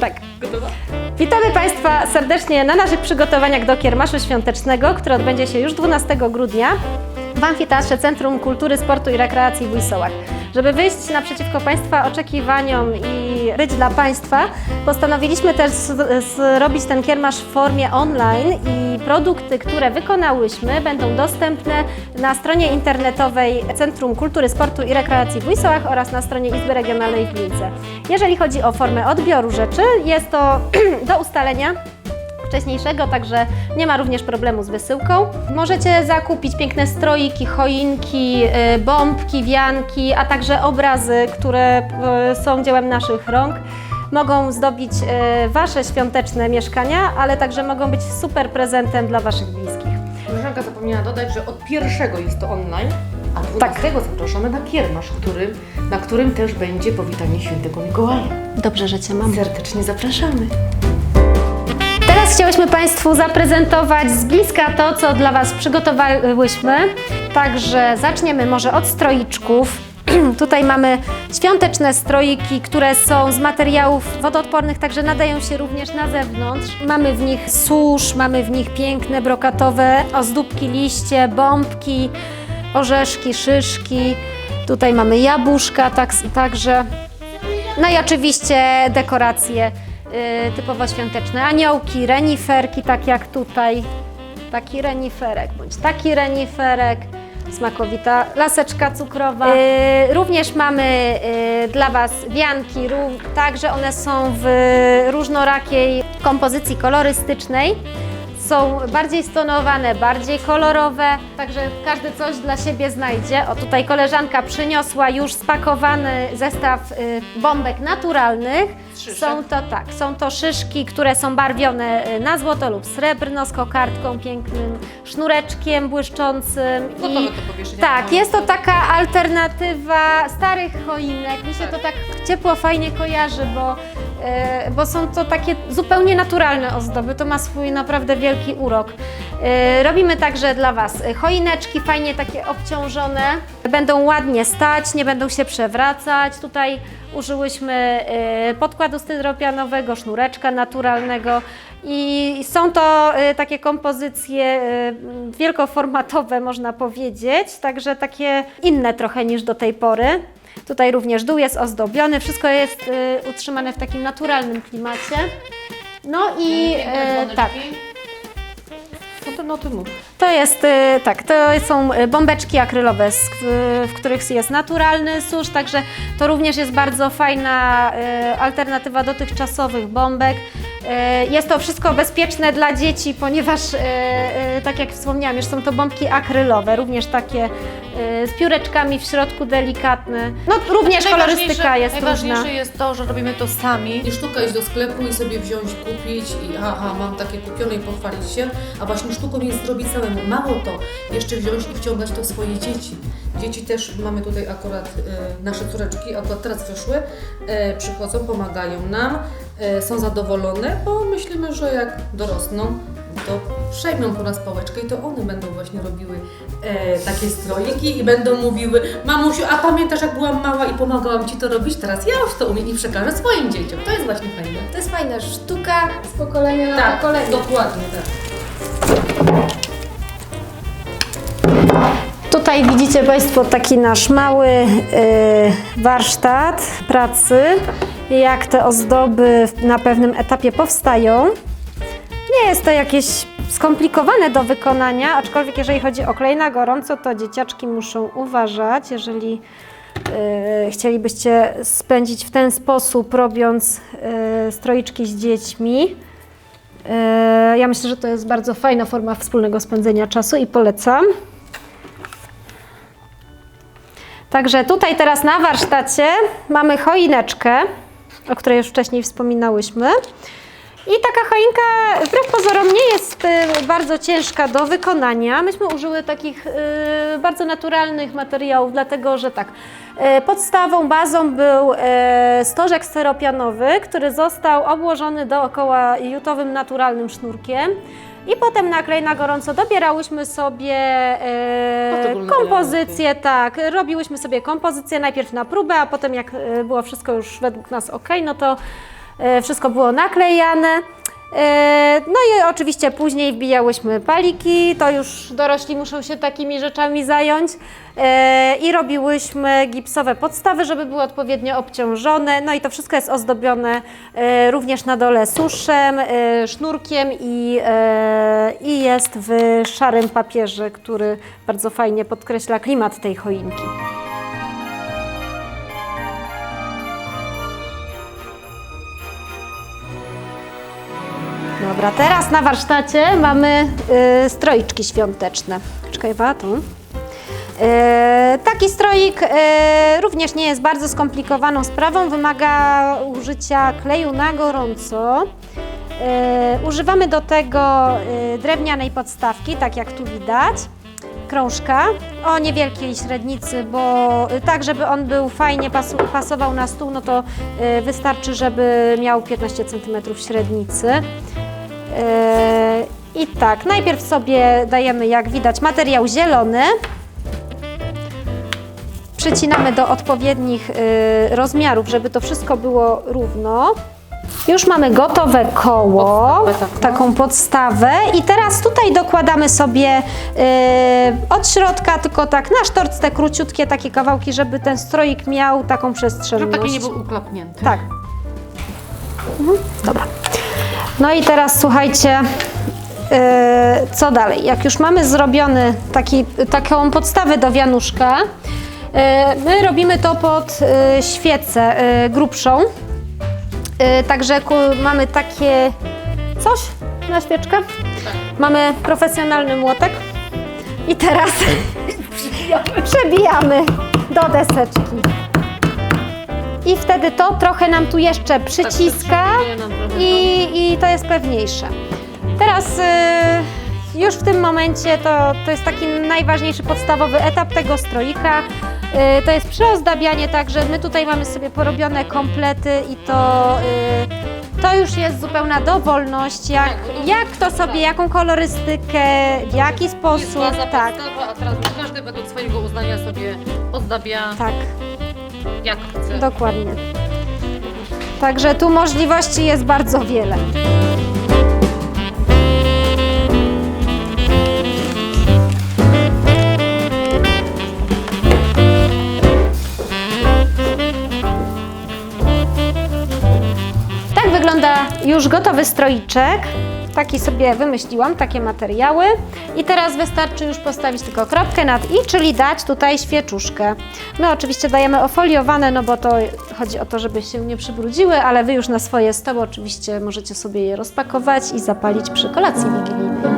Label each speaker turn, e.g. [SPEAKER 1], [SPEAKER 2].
[SPEAKER 1] Tak.
[SPEAKER 2] Gotowa?
[SPEAKER 1] Witamy Państwa serdecznie na naszych przygotowaniach do Kiermaszu Świątecznego, który odbędzie się już 12 grudnia w Amfiteatrze Centrum Kultury, Sportu i Rekreacji w Ujsołach. Żeby wyjść naprzeciwko Państwa oczekiwaniom i być dla Państwa, postanowiliśmy też zrobić ten kiermasz w formie online i produkty, które wykonałyśmy będą dostępne na stronie internetowej Centrum Kultury, Sportu i Rekreacji w Ujsołach oraz na stronie Izby Regionalnej w Glińce. Jeżeli chodzi o formę odbioru rzeczy, jest to do ustalenia wcześniejszego, także nie ma również problemu z wysyłką. Możecie zakupić piękne stroiki, choinki, y, bombki, wianki, a także obrazy, które y, są dziełem naszych rąk. Mogą zdobić y, Wasze świąteczne mieszkania, ale także mogą być super prezentem dla Waszych bliskich.
[SPEAKER 2] Koleżanka zapomniała dodać, że od pierwszego jest to online, a 12 zapraszamy na kiermasz, który, na którym też będzie powitanie świętego Mikołaja.
[SPEAKER 1] Dobrze, że Cię mam.
[SPEAKER 2] Serdecznie zapraszamy.
[SPEAKER 1] Teraz chciałyśmy Państwu zaprezentować z bliska to, co dla Was przygotowałyśmy. Także zaczniemy może od stroiczków. Tutaj mamy świąteczne stroiki, które są z materiałów wodoodpornych, także nadają się również na zewnątrz. Mamy w nich susz, mamy w nich piękne brokatowe ozdóbki, liście, bombki, orzeszki, szyszki. Tutaj mamy jabłuszka, tak, także no i oczywiście dekoracje y, typowo świąteczne. Aniołki, reniferki, tak jak tutaj. Taki reniferek bądź taki reniferek. Smakowita laseczka cukrowa. Y, również mamy y, dla Was wianki, także one są w różnorakiej kompozycji kolorystycznej. Są bardziej stonowane, bardziej kolorowe, także każdy coś dla siebie znajdzie. O tutaj koleżanka przyniosła już spakowany zestaw y, bombek naturalnych.
[SPEAKER 2] Szyszek.
[SPEAKER 1] Są to tak, są to szyszki, które są barwione y, na złoto lub srebrno z kokardką pięknym, sznureczkiem błyszczącym.
[SPEAKER 2] Gotowe do powieszenia.
[SPEAKER 1] Tak, jest to taka alternatywa starych choinek. Mi się to tak ciepło, fajnie kojarzy, bo, bo są to takie zupełnie naturalne ozdoby. To ma swój naprawdę wielki urok. E, robimy także dla Was choineczki, fajnie takie obciążone. Będą ładnie stać, nie będą się przewracać. Tutaj użyłyśmy e, podkładu styropianowego, sznureczka naturalnego. I są to e, takie kompozycje e, wielkoformatowe, można powiedzieć, także takie inne trochę niż do tej pory. Tutaj również dół jest ozdobiony, wszystko jest e, utrzymane w takim naturalnym klimacie. No i e, tak,
[SPEAKER 2] No to no mów.
[SPEAKER 1] to jest, e, tak, to są e, bombeczki akrylowe, z- w, w których jest naturalny susz, także to również jest bardzo fajna e, alternatywa dotychczasowych bombek. E, Jest to wszystko bezpieczne dla dzieci, ponieważ, e, e, tak jak wspomniałam, już są to bombki akrylowe, również takie z pióreczkami w środku delikatne. No również kolorystyka jest różna.
[SPEAKER 2] Najważniejsze jest to, że robimy to sami. Nie sztuka iść do sklepu i sobie wziąć, kupić i aha, mam takie kupione i pochwalić się, a właśnie sztuką jest zrobić samemu. Mało to, jeszcze wziąć i wciągać to w swoje dzieci. Dzieci też, mamy tutaj akurat e, nasze córeczki, akurat teraz wyszły, e, przychodzą, pomagają nam, są zadowolone, bo myślimy, że jak dorosną, to przejmą po nas pałeczkę i to one będą właśnie robiły e, takie stroiki i będą mówiły mamusiu, a pamiętasz jak byłam mała i pomagałam Ci to robić? Teraz ja już to umiem i przekażę swoim dzieciom. To jest właśnie fajne.
[SPEAKER 1] To jest fajna sztuka z pokolenia na pokolenie.
[SPEAKER 2] dokładnie tak.
[SPEAKER 1] Tutaj widzicie Państwo taki nasz mały y, warsztat pracy, jak te ozdoby na pewnym etapie powstają. Nie jest to jakieś skomplikowane do wykonania, aczkolwiek jeżeli chodzi o klej na gorąco, to dzieciaczki muszą uważać, jeżeli y, chcielibyście spędzić w ten sposób, robiąc y, stroiczki z dziećmi. Y, ja myślę, że to jest bardzo fajna forma wspólnego spędzenia czasu i polecam. Także tutaj teraz na warsztacie mamy choineczkę, o której już wcześniej wspominałyśmy. I taka choinka wbrew pozorom nie jest y, bardzo ciężka do wykonania. Myśmy użyły takich y, bardzo naturalnych materiałów, dlatego że tak, y, podstawą, bazą był stożek steropianowy, który został obłożony dookoła jutowym naturalnym sznurkiem. I potem na klej na gorąco dobierałyśmy sobie e,
[SPEAKER 2] Poszczególne
[SPEAKER 1] kompozycje, tak, robiłyśmy sobie kompozycję najpierw na próbę, a potem jak e, było wszystko już według nas ok, no to e, wszystko było naklejane. E, No i oczywiście później wbijałyśmy paliki, to już dorośli muszą się takimi rzeczami zająć. E, I robiłyśmy gipsowe podstawy, żeby były odpowiednio obciążone. No i to wszystko jest ozdobione e, również na dole suszem, sznurkiem i, i jest w szarym papierze, który bardzo fajnie podkreśla klimat tej choinki. Dobra, teraz na warsztacie mamy y, stroiczki świąteczne. Czekaj, Ewa, tu. Y, taki stroik y, również nie jest bardzo skomplikowaną sprawą, wymaga użycia kleju na gorąco. Y, używamy do tego y, drewnianej podstawki, tak jak tu widać, krążka o niewielkiej średnicy, bo tak, żeby on był fajnie pasu, pasował na stół, no to wystarczy, żeby miał 15 cm średnicy. Yy, I tak, najpierw sobie dajemy, jak widać, materiał zielony. Przecinamy do odpowiednich yy, rozmiarów, żeby to wszystko było równo. Już mamy gotowe koło,
[SPEAKER 2] Podstawę taką.
[SPEAKER 1] taką podstawę i teraz tutaj dokładamy sobie yy, od środka tylko tak na sztorc te króciutkie takie kawałki, żeby ten stroik miał taką przestrzenność.
[SPEAKER 2] Żeby taki nie był uklapnięty.
[SPEAKER 1] Tak. Mhm, dobra. No i teraz słuchajcie, yy, co dalej? Jak już mamy zrobiony taki, taką podstawę do wianuszka, yy, my robimy to pod yy, świecę grubszą. Także mamy takie coś na świeczkę. Mamy profesjonalny młotek. I teraz przebijamy do deseczki. I wtedy to trochę nam tu jeszcze przyciska
[SPEAKER 2] nam trochę
[SPEAKER 1] i, i to jest pewniejsze. Teraz y, już w tym momencie to, to jest taki najważniejszy, podstawowy etap tego stroika. Y, to jest przeozdabianie, także my tutaj mamy sobie porobione komplety i to, y, to już jest zupełna dowolność, jak, jak kto sobie, jaką kolorystykę, w jaki sposób.
[SPEAKER 2] Jest baza
[SPEAKER 1] Tak,
[SPEAKER 2] podstawa, a teraz każdy według swojego uznania sobie ozdabia
[SPEAKER 1] tak.
[SPEAKER 2] Jak chce.
[SPEAKER 1] Dokładnie. Także tu możliwości jest bardzo wiele. Tak wygląda już gotowy stroiczek. Taki sobie wymyśliłam, takie materiały. I teraz wystarczy już postawić tylko kropkę nad i, czyli dać tutaj świeczuszkę. My oczywiście dajemy ofoliowane, no bo to chodzi o to, żeby się nie przybrudziły, ale Wy już na swoje stoły oczywiście możecie sobie je rozpakować i zapalić przy kolacji wigilijnej.